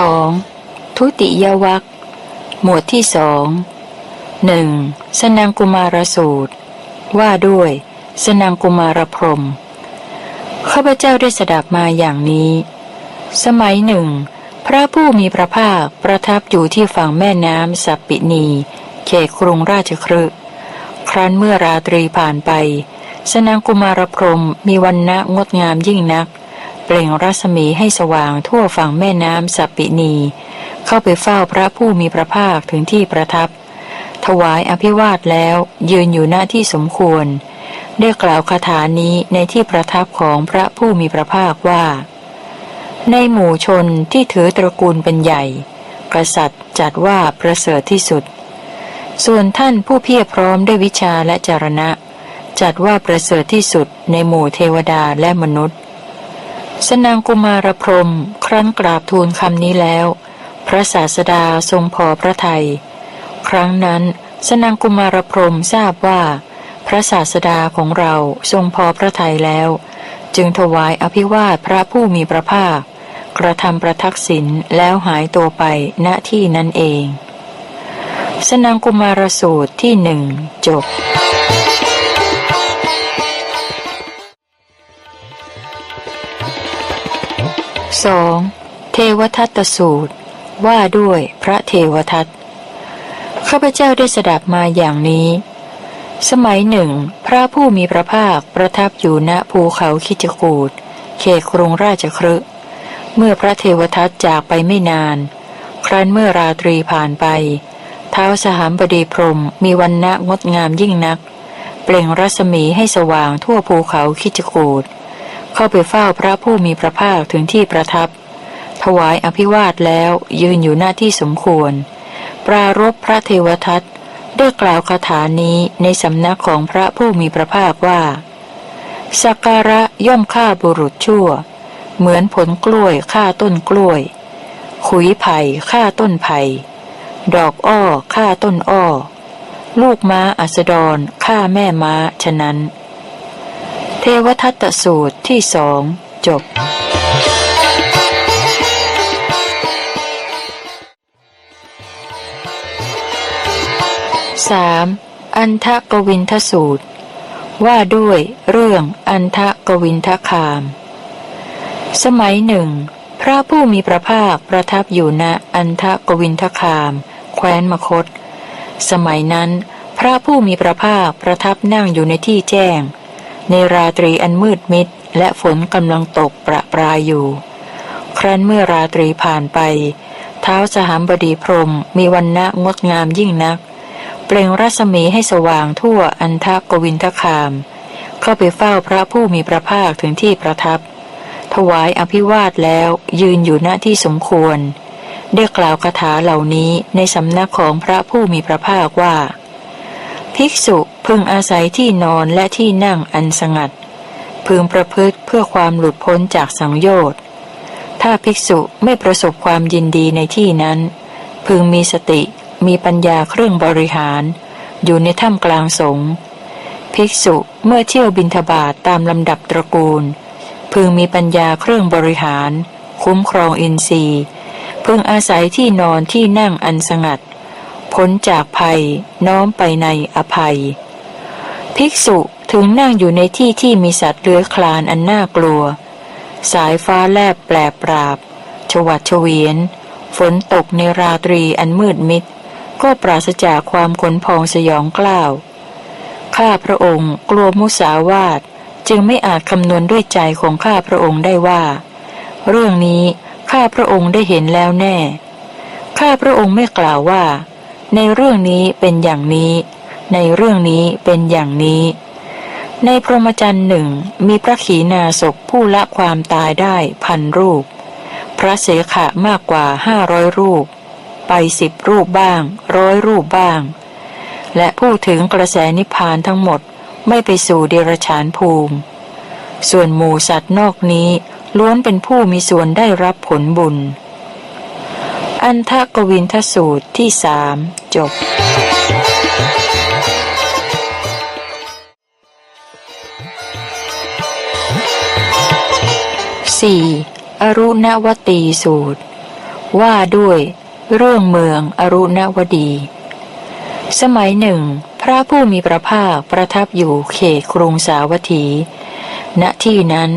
2. ทุติยวัคหมวดที่สองหนึ่งสนังกุมารสูตร ว่าด้วย สนังกุมารพรหมข้าพเจ้าได้สดับมาอย่างนี้ สมัยหนึ่ง พระผู้มีพระภาคประทับอยู่ที่ฝั่งแม่น้ำสัปปินี เขตกรุงราชครึครั้นเมื่อราตรีผ่านไป สนังกุมารพรหมมีวันณะงดงามยิ่งนัก เปล่งรัศมีให้สว่างทั่วฝั่งแม่น้ำสัปปินี เข้าไปเฝ้าพระผู้มีพระภาคถึงที่ประทับ ถวายอภิวาทแล้วยืนอยู่หน้าที่สมควร ได้กล่าวคาถานี้ในที่ประทับของพระผู้มีพระภาคว่า ในหมู่ชนที่ถือตระกูลเป็นใหญ่ กษัตริย์จัดว่าประเสริฐที่สุด ส่วนท่านผู้เพียรพร้อมด้วยวิชาและจารณะ จัดว่าประเสริฐที่สุดในหมู่เทวดาและมนุษย์ สนางกุมารพรหมครั้นกราบทูลคำนี้แล้ว พระศาสดาทรงพอพระทยัยครั้งนั้นสนางกุมารพรหมทราบว่า พระศาสดาของเราทรงพอพระทัยแล้ว จึงถวายอภิวาทพระผู้มีพระภาค กระทำประทักษิณแล้วหายตัวไปณที่นั้นเอง สนางกุมารสูตรที่หนึ่งจบ 2. เทวทัตตสูตร ว่าด้วยพระเทวทัตข้าพเจ้าได้สดับมาอย่างนี้ สมัยหนึ่ง พระผู้มีพระภาคประทับอยู่ณภูเขาคิจกูดเขตกรุงราชครึเมื่อพระเทวทัตจากไปไม่นาน ครั้นเมื่อราตรีผ่านไป เท้าสหามบดีพรมมีวันณะงดงามยิ่งนัก เปล่งรัศมีให้สว่างทั่วภูเขาคิจกูด เข้าไปเฝ้าพระผู้มีพระภาคถึงที่ประทับ ถวายอภิวาทแล้วยืนอยู่หน้าที่สมควร ปรารบพระเทวทัตได้กล่าวคาถานี้ในสำนักของพระผู้มีพระภาคว่าสักการะย่อมฆ่าบุรุษชั่ว เหมือนผลกล้วยฆ่าต้นกล้วย ขุยไผ่ฆ่าต้นไผ่ ดอกอ้อฆ่าต้นอ้อ ลูกม้าอัสดรฆ่าแม่ม้าฉะนั้น เทวทัตตสูตรที่สองจบ 3. อันทะกวินทสูตร ว่าด้วยเรื่องอันทะกวินทคาม สมัยหนึ่ง พระผู้มีพระภาคประทับอยู่ณอันทะกวินทคาม แคว้นมคต สมัยนั้น พระผู้มีพระภาคประทับนั่งอยู่ในที่แจ้ง ในราตรีอันมืดมิดและฝนกำลังตกประปรายอยู่ ครั้นเมื่อราตรีผ่านไป เท้าสหามบดีพรมมีวันณะงดงามยิ่งนัก เปล่งรัศมีให้สว่างทั่วอันทะกวินทคาม เข้าไปเฝ้าพระผู้มีพระภาคถึงที่ประทับ ถวายอภิวาทแล้วยืนอยู่หน้าที่สมควร ได้กล่าวคาถาเหล่านี้ในสำนักของพระผู้มีพระภาคว่า ภิกษุพึงอาศัยที่นอนและที่นั่งอันสงัด พึงประพฤติเพื่อความหลุดพ้นจากสังโยชน์ ถ้าภิกษุไม่ประสบความยินดีในที่นั้น พึงมีสติมีปัญญาเครื่องบริหาร อยู่ในถ้ำกลางสงฆ์ภิกษุเมื่อเที่ยวบินทบาทตามลำดับตระกูล พึงมีปัญญาเครื่องบริหาร คุ้มครองอินทรีย์ พึงอาศัยที่นอนที่นั่งอันสงัด พ้นจากภัย น้อมไปในอภัย ภิกษุถึงนั่งอยู่ในที่ที่มีสัตว์เลื้อยคลานอันน่ากลัว สายฟ้าแลบแปลปราบ ชวัดเฉวียน ฝนตกในราตรีอันมืดมิด ก็ปราศจากความขนพองสยองกล้าว ข้าพระองค์กลัวมุสาวาทจึงไม่อาจคำนวณด้วยใจของข้าพระองค์ได้ว่า เรื่องนี้ข้าพระองค์ได้เห็นแล้วแน่ ข้าพระองค์ไม่กล่าวว่า ในเรื่องนี้เป็นอย่างนี้ ในเรื่องนี้เป็นอย่างนี้ ในพรหมจรรย์หนึ่งมีพระขีณาสพผู้ละความตายได้พันรูป พระเสขะมากกว่าห้าร้อยรูป ไปสิบรูปบ้าง ร้อยรูปบ้าง และพูดถึงกระแสนิพพานทั้งหมดไม่ไปสู่เดรัจฉานภูมิ ส่วนหมูสัตว์นอกนี้ล้วนเป็นผู้มีส่วนได้รับผลบุญ อันทกวินทสูตรที่สามจบ 4. อรุณวตีสูตร ว่าด้วย เรื่องเมืองอรุณวดี สมัยหนึ่ง พระผู้มีพระภาคประทับอยู่เขตกรุงสาวัตถี ณที่นั้น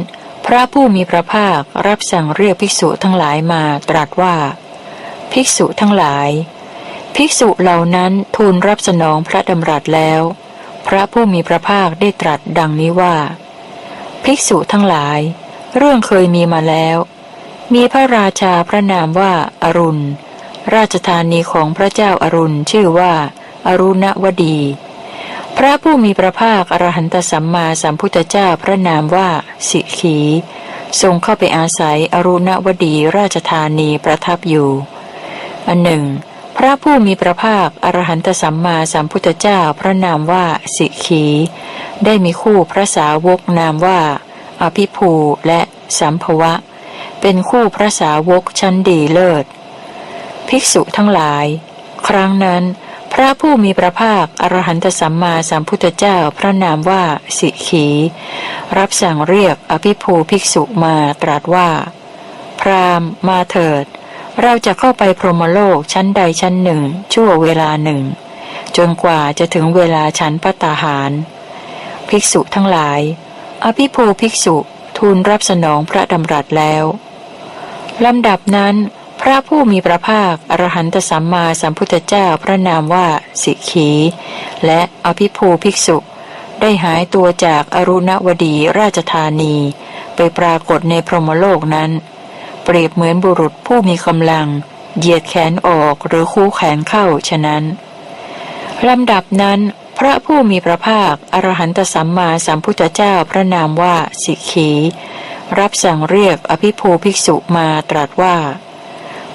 พระผู้มีพระภาครับสั่งเรียกภิกษุทั้งหลายมาตรัสว่า ภิกษุทั้งหลาย ภิกษุเหล่านั้นทูลรับสนองพระดำรัสแล้ว พระผู้มีพระภาคได้ตรัสดังนี้ว่า ภิกษุทั้งหลาย เรื่องเคยมีมาแล้ว มีพระราชาพระนามว่าอรุณ ราชธานีของพระเจ้าอารุณชื่อว่าอรุณวดี พระผู้มีพระภาคอรหันตสัมมาสัมพุทธเจ้าพระนามว่าสิขีทรงเข้าไปอาศัยอรุณวดีราชธานีประทับอยู่ อันหนึ่ง พระผู้มีพระภาคอรหันตสัมมาสัมพุทธเจ้าพระนามว่าสิขี ได้มีคู่พระสาวกนามว่า อภิภูและสัมภวะ เป็นคู่พระสาวกชั้นดีเลิศ ภิกษุทั้งหลาย ครั้งนั้น พระผู้มีพระภาคอรหันตสัมมาสัมพุทธเจ้าพระนามว่าสิขี รับสั่งเรียกอภิภูภิกษุมาตรัสว่า พรามมาเถิด เราจะเข้าไปพรหมโลกชั้นใดชั้นหนึ่ง ชั่วเวลาหนึ่ง จนกว่าจะถึงเวลาชั้นปตาหาร ภิกษุทั้งหลาย อภิภูภิกษุทูลรับสนองพระดำรัสแล้วลำดับนั้นพระผู้มีพระภาค อรหันตสัมมาสัมพุทธเจ้าพระนามว่า สิกขี และอภิภูภิกษุ ได้หายตัวจากอรุณวดีราชธานี ไปปรากฏในพรหมโลกนั้น เปรียบเหมือนบุรุษผู้มีกำลัง เหยียดแขนออกหรือคู่แขนเข้าฉะนั้นลำดับนั้น พระผู้มีพระภาค อรหันตสัมมาสัมพุทธเจ้าพระนามว่าสิกขี รับสั่งเรียกอภิภูภิกษุมาตรัสว่า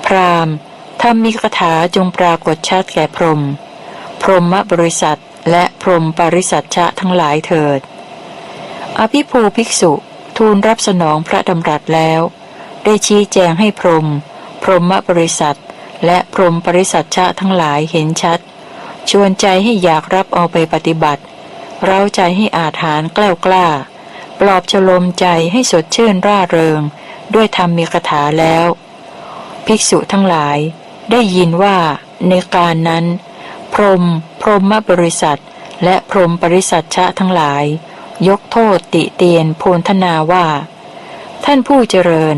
พราหมณ์ถ้ามีคาถาจงปรากฏชัดแก่พรหมพรหมบริษัทและพรหมปริสัทชะทั้งหลายเถิด อภิภูภิกษุทูลรับสนองพระดำรัสแล้ว ได้ชี้แจงให้พรม พรหมบริษัท และพรหมปริสัทชะทั้งหลายเห็นชัด ชวนใจให้อยากรับเอาไปปฏิบัติ เร้าใจให้อาถานกล้ากล้า ปลอบฉลมใจให้สดชื่นร่าเริง ด้วยธรรมมีคาถาแล้ว ภิกษุทั้งหลาย ได้ยินว่าในการนั้น พรม พรหมบริษัท และพรหมปริสัทชะทั้งหลาย ยกโทษติเตียนโพนธนาว่า ท่านผู้เจริญ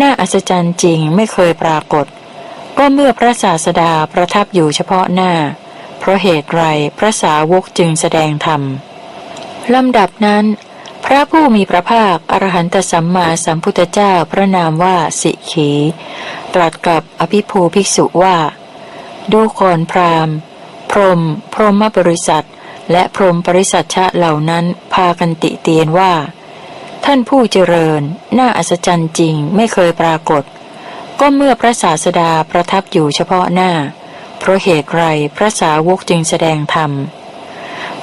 น่าอัศจรรย์จริงไม่เคยปรากฏ ก็เมื่อพระศาสดาประทับอยู่เฉพาะหน้า เพราะเหตุไรพระสาวกจึงแสดงธรรมลำดับนั้น พระผู้มีพระภาคอรหันตสัมมาสัมพุทธเจ้าพระนามว่าสิขี ตรัสกับอภิภูภิกษุว่า ดูก่อนพราหมณ์ พรม พรหมบริษัทและพรหมปริสัทชะเหล่านั้นพากันติเตียนว่า ท่านผู้เจริญ น่าอัศจรรย์จริงไม่เคยปรากฏ ก็เมื่อพระศาสดาประทับอยู่เฉพาะหน้า เพราะเหตุไรพระสาวกจึงแสดงธรรม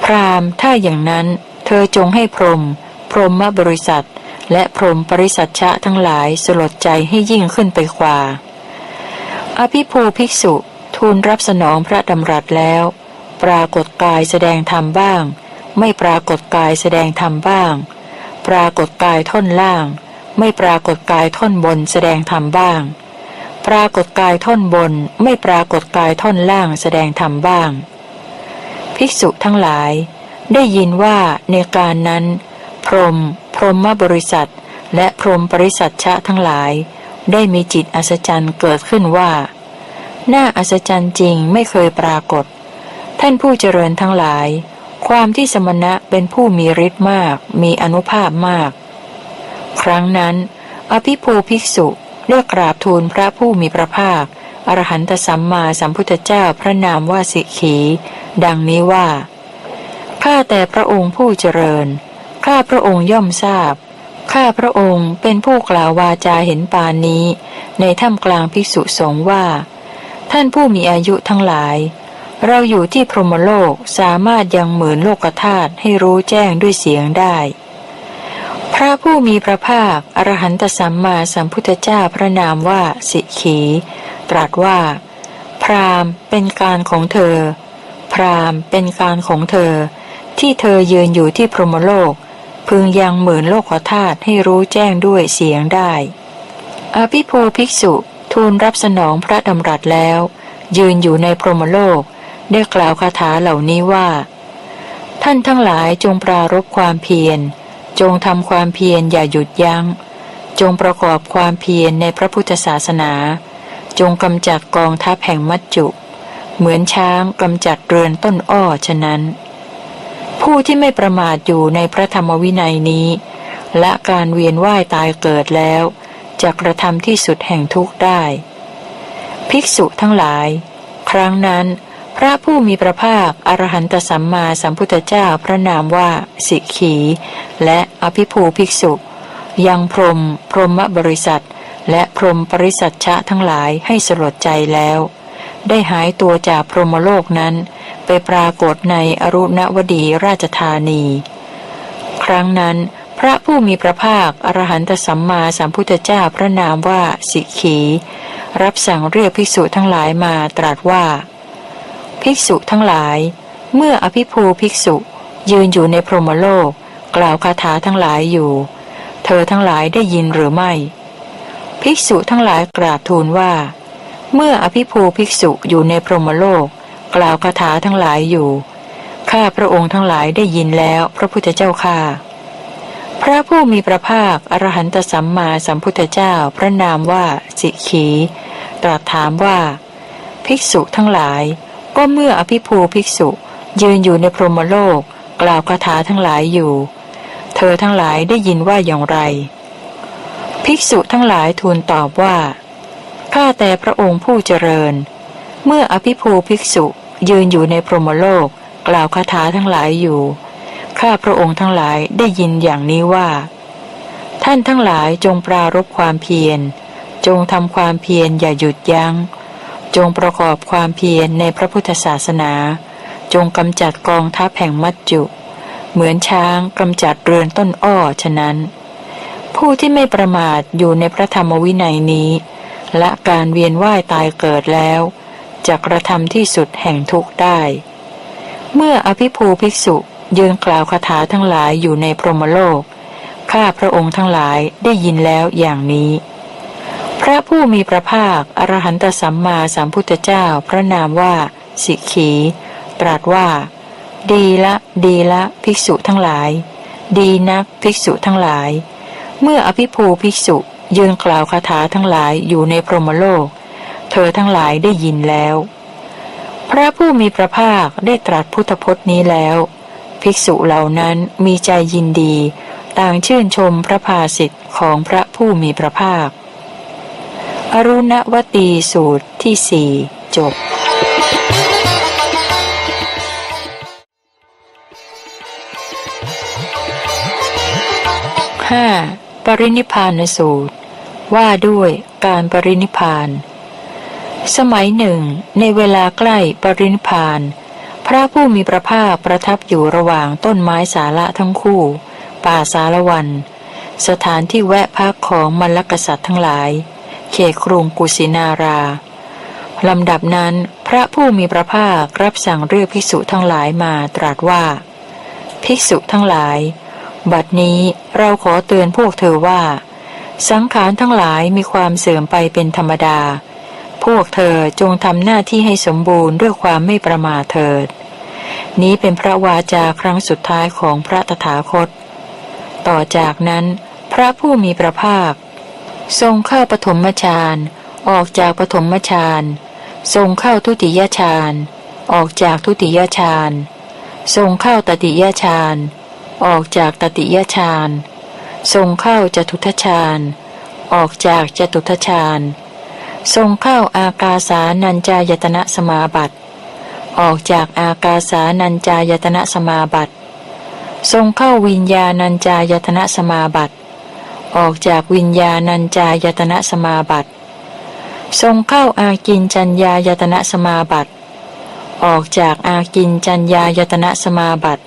พรามถ้าอย่างนั้น เธอจงให้พรหมพรหมบริษัท และพรหมปริสัทชะทั้งหลายสลดใจให้ยิ่งขึ้นไปกว่า อภิภูภิกษุ ทูลรับสนองพระดำรัสแล้ว ปรากฏกายแสดงธรรมบ้าง ไม่ปรากฏกายแสดงธรรมบ้าง ปรากฏกายท่อนล่าง ไม่ปรากฏกายท่อนบนแสดงธรรมบ้าง ปรากฏกายท่อนบน ไม่ปรากฏกายท่อนล่างแสดงธรรมบ้าง ภิกษุทั้งหลาย ได้ยินว่าในการนั้น พรม พรหมบริษัทและพรหมปริสัทชะทั้งหลาย ได้มีจิตอัศจรรย์เกิดขึ้นว่า น่าอัศจรรย์จริงไม่เคยปรากฏ ท่านผู้เจริญทั้งหลาย ความที่สมณะเป็นผู้มีฤทธิ์มาก มีอนุภาพมาก ครั้งนั้น อภิภูภิกษุได้กราบทูลพระผู้มีพระภาค อรหันตสัมมาสัมพุทธเจ้าพระนามว่าสิกขี ดังนี้ว่า ข้าแต่พระองค์ผู้เจริญ ข้าพระองค์ย่อมทราบ ข้าพระองค์เป็นผู้กล่าววาจาเห็นปานนี้ ในถ้ำกลางภิกษุสงฆ์ว่า ท่านผู้มีอายุทั้งหลาย เราอยู่ที่พรหมโลกสามารถยังหมื่นโลกธาตุให้รู้แจ้งด้วยเสียงได้ พระผู้มีพระภาค อรหันตสัมมาสัมพุทธเจ้าพระนามว่าสิขี ตรัสว่า พรามเป็นการของเธอ พรามเป็นการของเธอ ที่เธอยืนอยู่ที่พรหมโลก พึงยังหมื่นโลกธาตุให้รู้แจ้งด้วยเสียงได้ อภิภูภิกษุทูลรับสนองพระดำรัสแล้ว ยืนอยู่ในพรหมโลก ได้กล่าวคาถาเหล่านี้ว่า ท่านทั้งหลายจงปรารบความเพียร จงทำความเพียรอย่าหยุดยัง้ง จงประกอบความเพียรในพระพุทธศาสนา จงกำจัดกองทัพแห่งมัจจุ เหมือนช้างกำจัดเรือนต้นอ้อฉะนั้น ผู้ที่ไม่ประมาทอยู่ในพระธรรมวินัยนี้ และการเวียนว่ายตายเกิดแล้วจะกระทำที่สุดแห่งทุกข์ได้ ภิกษุทั้งหลาย ครั้งนั้น พระผู้มีพระภาค อรหันตสัมมาสัมพุทธเจ้าพระนามว่า สิกขี และอภิภูภิกษุ ยังพรหมพรหมบริษัท และพรหมปริสัชชะทั้งหลายให้สลดใจแล้ว ได้หายตัวจากพรหมโลกนั้น ไปปรากฏในอรุณวดีราชธานี ครั้งนั้น พระผู้มีพระภาค อรหันตสัมมาสัมพุทธเจ้าพระนามว่า สิกขี รับสั่งเรียกภิกษุทั้งหลายมาตรัสว่า ภิกษุทั้งหลาย เมื่ออภิภูภิกษุยืนอยู่ในพรหมโลก กล่าวคาถาทั้งหลายอยู่ เธอทั้งหลายได้ยินหรือไม่ ภิกษุทั้งหลายกราบทูลว่า เมื่ออภิภูภิกษุอยู่ในพรหมโลก กล่าวคาถาทั้งหลายอยู่ ข้าพระองค์ทั้งหลายได้ยินแล้วพระพุทธเจ้าข้าพระผู้มีพระภาคอรหันตสัมมาสัมพุทธเจ้าพระนามว่าสิขี ตรัสถามว่า ภิกษุทั้งหลาย ก็เมื่ออภิภูภิกษุ ยืนอยู่ในพรหมโลก กล่าวคาถาทั้งหลายอยู่ เธอทั้งหลายได้ยินว่าอย่างไร ภิกษุทั้งหลายทูลตอบว่าข้าแต่พระองค์ผู้เจริญ เมื่ออภิภูภิกษุยืนอยู่ในพรหมโลก กล่าวคาถาทั้งหลายอยู่ข้าพระองค์ทั้งหลายได้ยินอย่างนี้ว่า ท่านทั้งหลายจงปรารบความเพียร จงทำความเพียรอย่าหยุดยัง้ง จงประกอบความเพียรในพระพุทธศาสนา จงกำจัดกองทัพแห่งมัจจุ เหมือนช้างกำจัดเรือนต้นอ้อฉะนั้น ผู้ที่ไม่ประมาทอยู่ในพระธรรมวินัยนี้ และการเวียนว่ายตายเกิดแล้วจะกระทำที่สุดแห่งทุกข์ได้ เมื่ออภิภูภิกษุยืนกล่าวคาถาทั้งหลายอยู่ในพรหมโลก ข้าพระองค์ทั้งหลายได้ยินแล้วอย่างนี้ พระผู้มีพระภาค อรหันตสัมมาสัมพุทธเจ้า พระนามว่า สิกขี ตรัสว่า ดีละ ดีละ ภิกษุทั้งหลาย ดีนักภิกษุทั้งหลาย เมื่ออภิภูภิกษุยืนกล่าวคาถาทั้งหลายอยู่ในพรหมโลก เธอทั้งหลายได้ยินแล้ว พระผู้มีพระภาคได้ตรัสพุทธพจน์นี้แล้ว ภิกษุเหล่านั้นมีใจยินดี ต่างชื่นชมพระภาสิทธิ์ของพระผู้มีพระภาค อรุณวตีสูตรที่สี่จบห้าปรินิพานสูตร ว่าด้วยการปรินิพาน สมัยหนึ่ง ในเวลาใกล้ปรินิพาน พระผู้มีพระภาคประทับอยู่ระหว่างต้นไม้สาระทั้งคู่ ป่าสารวัน สถานที่แวะพักของมรรคษัตริย์ทั้งหลาย เขตกรุงกุสินารา ลำดับนั้นพระผู้มีพระภาครับสั่งเรียกภิกษุทั้งหลายมาตรัสว่า ภิกษุทั้งหลาย บัดนี้เราขอเตือนพวกเธอว่า สังขารทั้งหลายมีความเสื่อมไปเป็นธรรมดา พวกเธอจงทำหน้าที่ให้สมบูรณ์ด้วยความไม่ประมาทเถิด นี้เป็นพระวาจาครั้งสุดท้ายของพระตถาคต ต่อจากนั้นพระผู้มีพระภาค ทรงเข้าปฐมฌานออกจากปฐมฌานทรงเข้าทุติยฌานออกจากทุติยฌานทรงเข้าตติยฌานออกจากตติยฌานทรงเข้าจตุทฌานออกจากจตุทฌานทรงเข้าอากาสานัญจายตนะสมาบัติออกจากอากาสานัญจายตนะสมาบัติทรงเข้าวิญญาณัญจายตนะสมาบัติ ออกจากวิญญาณัญจายตนะสมาบัติ ทรงเข้าอากินจัญญายตนะสมาบัติ ออกจากอากินจัญญายตนะสมาบัติ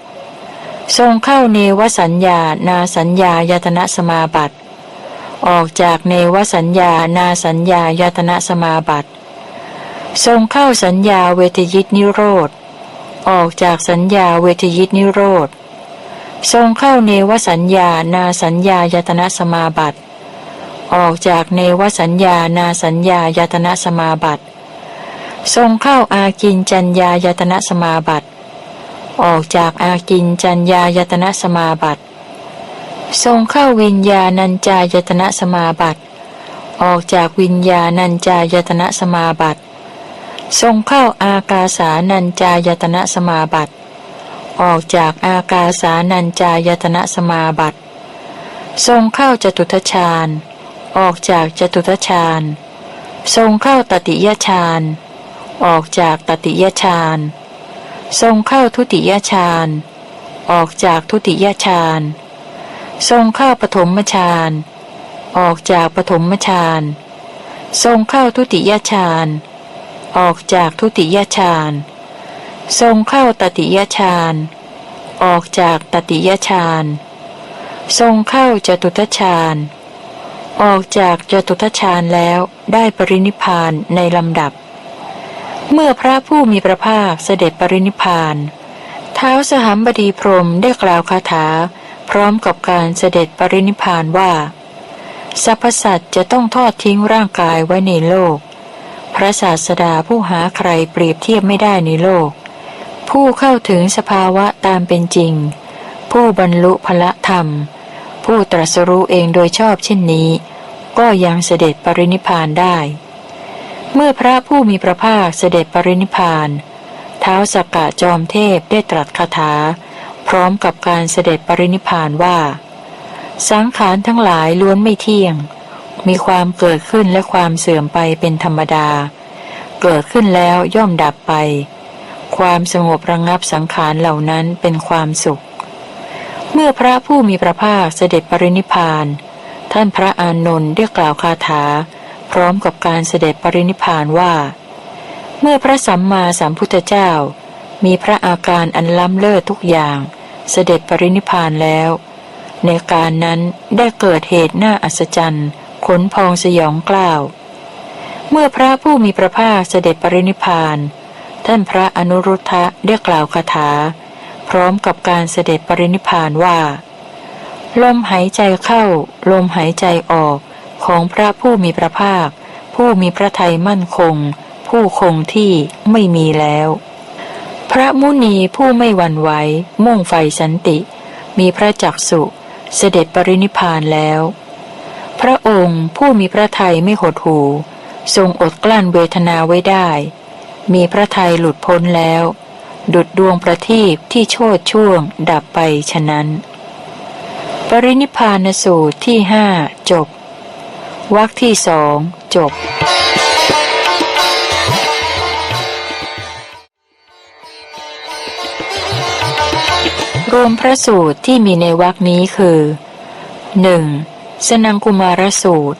ทรงเข้าเนวสัญญานาสัญญายตนะสมาบัติ ออกจากเนวสัญญานาสัญญายตนะสมาบัติ ทรงเข้าสัญญาเวทยิตนิโรธ ออกจากสัญญาเวทยิตนิโรธ ทรงเข้าเนวสัญญานาสัญญายตนะสมาบัติออกจากเนวสัญญานาสัญญายตนะสมาบัติทรงเข้าอากินจัญญายตนะสมาบัติออกจากอากินจัญญายตนะสมาบัติทรงเข้าวิญญาณัญจายตนะสมาบัติออกจากวิญญาณัญจายตนะสมาบัติทรงเข้าอากาสานัญจายตนะสมาบัติ ออกจากอากาสานัญจายตนะสมาบัติ ทรงเข้าจตุทชาญ ออกจากจตุทชาญ ทรงเข้าตติยฌานออกจากตติยฌานทรงเข้าทุติยฌานออกจากทุติยฌานทรงเข้าปฐมฌาน ออกจากปฐมฌาน ทรงเข้าทุติยฌาน ออกจากทุติยฌาน ทรงเข้าตติยฌานออกจากตติยฌานทรงเข้าจตุทชาญ ออกจากจตุทชาญแล้วได้ปรินิพานในลำดับ เมื่อพระผู้มีพระภาคเสด็จปรินิพานเท้าวสหัมบดีพรมได้กล่าวคาถา พร้อมกับการเสด็จปรินิพานว่าสรรพสัตว์จะต้องทอดทิ้งร่างกายไว้ในโลก พระศาสดาผู้หาใครเปรียบเทียบไม่ได้ในโลก ผู้เข้าถึงสภาวะตามเป็นจริง ผู้บรรลุพละธรรม ผู้ตรัสรู้เองโดยชอบเช่นนี้ ก็ยังเสด็จปรินิพานได้ เมื่อพระผู้มีพระภาคเสด็จปรินิพานเท้าสักกะจอมเทพได้ตรัสคาถา พร้อมกับการเสด็จปรินิพานว่า สังขารทั้งหลายล้วนไม่เที่ยง มีความเกิดขึ้นและความเสื่อมไปเป็นธรรมดา เกิดขึ้นแล้วย่อมดับไป ความสงบระงงับสังขารเหล่านั้นเป็นความสุข เมื่อพระผู้มีพระภาคเสด็จปรินิพาน ท่านพระอานนท์ได้กล่าวคาถา พร้อมกับการเสด็จปรินิพานว่า เมื่อพระสัมมาสัมพุทธเจ้า มีพระอาการอันล้ำเลิศทุกอย่าง เสด็จปรินิพานแล้ว ในการนั้นได้เกิดเหตุน่าอัศจรรย์ขนพองสยองกล้าว เมื่อพระผู้มีพระภาคเสด็จปรินิพพาน ท่านพระอนุรุทธะได้กล่าวคาถา พร้อมกับการเสด็จปรินิพานว่า ลมหายใจเข้า ลมหายใจออกของพระผู้มีพระภาค ผู้มีพระทัยมั่นคง ผู้คงที่ไม่มีแล้ว พระมุนีผู้ไม่หวั่นไหวมุ่งไฟสันติ มีพระจักสุเสด็จปรินิพานแล้ว พระองค์ผู้มีพระทัยไม่หดหูทรงอดกลั้นเวทนาไว้ได้ มีพระทัยหลุดพ้นแล้ว ดุดดวงประทีปที่โชดช่วง ดับไปฉะนั้น ปรินิพานสูตรที่ห้าจบวรรคที่สองจบรวมพระสูตรที่มีในวรรคนี้คือ 1. สนังกุมารสูตร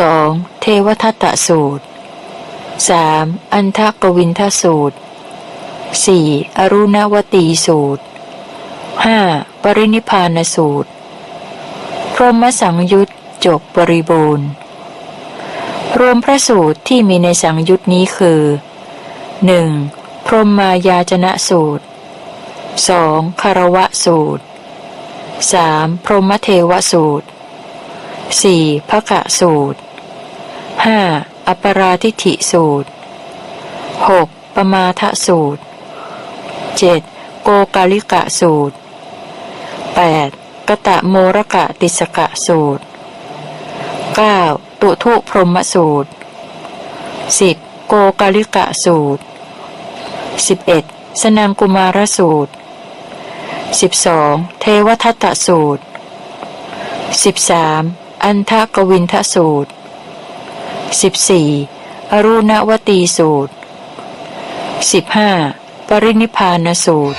2. เทวทัตตสูตร 3. อันทกวินทสูตร 4. อรุณวตีสูตร 5. ปรินิพานสูตร พรหมสังยุตจบบริบูรณ์ รวมพระสูตรที่มีในสังยุตนี้คือ 1. พรหมายาจนะสูตร 2. คารวะสูตร 3. พรหมเทวสูตร 4. ภกะสูตร 5. อปราทิฐิสูตร 6. ปมาทสูตร 7. โกกาลิกะสูตร 8. กตะโมรกะติสกะสูตร 9. ตุทุพรหมสูตร 10. โกกาลิกะสูตร 11. สนังกุมารสูตร 12. เทวทัตตสูตร 13. อันทกวินทสูตร 14. อรุณวตีสูตร 15. ปรินิพานสูตร